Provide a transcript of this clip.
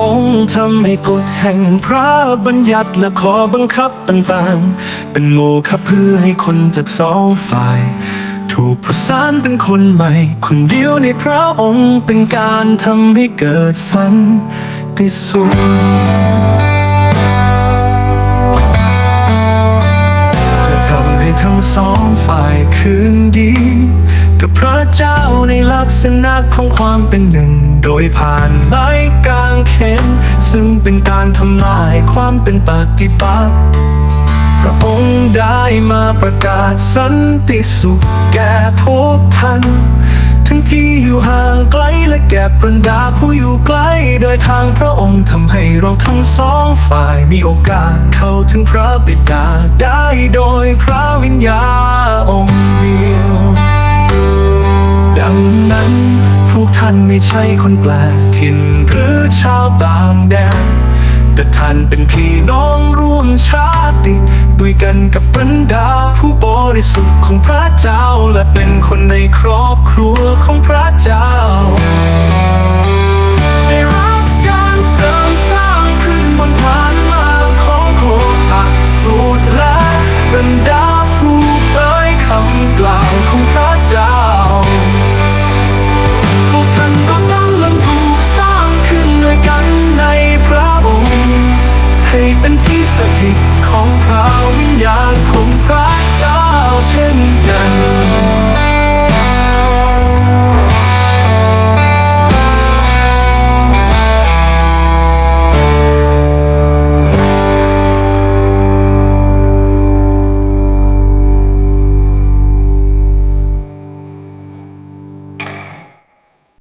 องค์ทำให้กฎแห่งพระบัญญัติและขอบังคับต่างๆ เป็นโมฆะเพื่อให้คนจากสองฝ่าย ถูกประสานเป็นคนใหม่ คนเดียวในพระองค์เป็นการทำให้เกิดสันติสุขทำให้ทั้งสองฝ่ายคืนดี กับพระเจ้าในลักษณะของความเป็นหนึ่ง โดยผ่านไม้กางเขนซึ่งเป็นการทำลายความเป็นปฏิปักษ์พระองค์ได้มาประกาศสันติสุขแก่พวกท่านทั้งที่อยู่ห่างไกลและแก่บรรดาผู้อยู่ใกล้โดยทางพระองค์ทำให้เราทั้งสองฝ่ายมีโอกาสเข้าถึงพระบิดาได้โดยพระวิญญาณองค์เดียว ดังนั้น กท่านไม่ใช่คนแปลกถิ่นหรือชาวต่างแดน แต่ท่านเป็นพี่น้องร่วมชาติด้วยกันกับบรรดาผู้บริสุทธิ์ของพระเจ้า และเป็นคนในครอบครัวของพระเจ้า ที่สถิตของพระวิญญาณของพระเจ้า